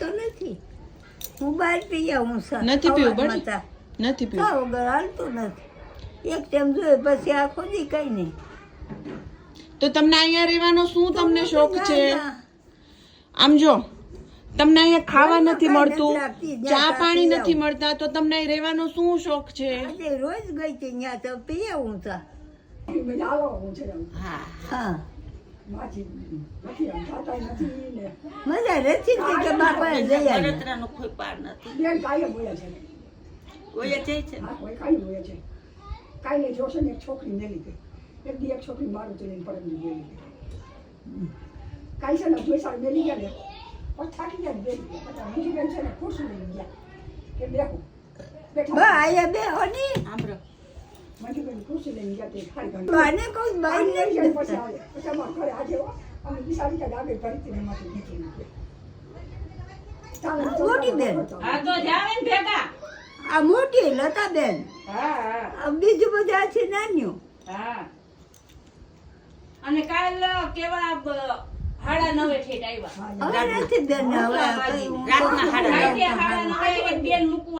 તો નથી. હું બહાર પી જાઉં છું નથી પીવું સવારમાં નથી પીવું. ચા વગર હાલતું નથી. એક ટાઈમ જોઈએ પછી આખો દી કઈ નહીં. તો તમને અહીંયા રહેવાનો શું તમને શોખ છે. આમ જો તમને અહીંયા ખાવા નથી મળતું ચા પાણી નથી મળતા તો તમને અહીં રહેવાનો શું શોખ છે? રોજ ગઈ હતી ત્યાં તો પી આવું હા હા. માજી ને ને જઈ આવ્યા કોઈ પાર નથી. બેન કાયમ બોલે છે. કોઈ જાય છે હા કોઈ કાંઈ બોલે છે. કાઈ નહીં જોશે ને એક છોકરી મેલી ગઈ એક દી એક છોકરી મારું ચલીને પરમ દી મેલી ગઈ કાંઈ છે ને જોઈ સાર મેલી ગયા ને પણ થાકી ગયા ને બેસી ગયા બધા બીજી બેન છે ને ખુરશી લઈને ગયા. કે બેહો. બા બેઠા આયા બે હોની સાંભળો. મોટી બેન. હા તો જાવે ને ભેગા. આ મોટી લતા બેન. હા હા. આ બીજું બધા છે નાન્યું અને કાલ કેવા હાડા નવે ઠેઠ આવ્યા. હવે નથી બેન હવે રાતના હાડા. રાતના રાતે હાડા નવે બેન મૂકવા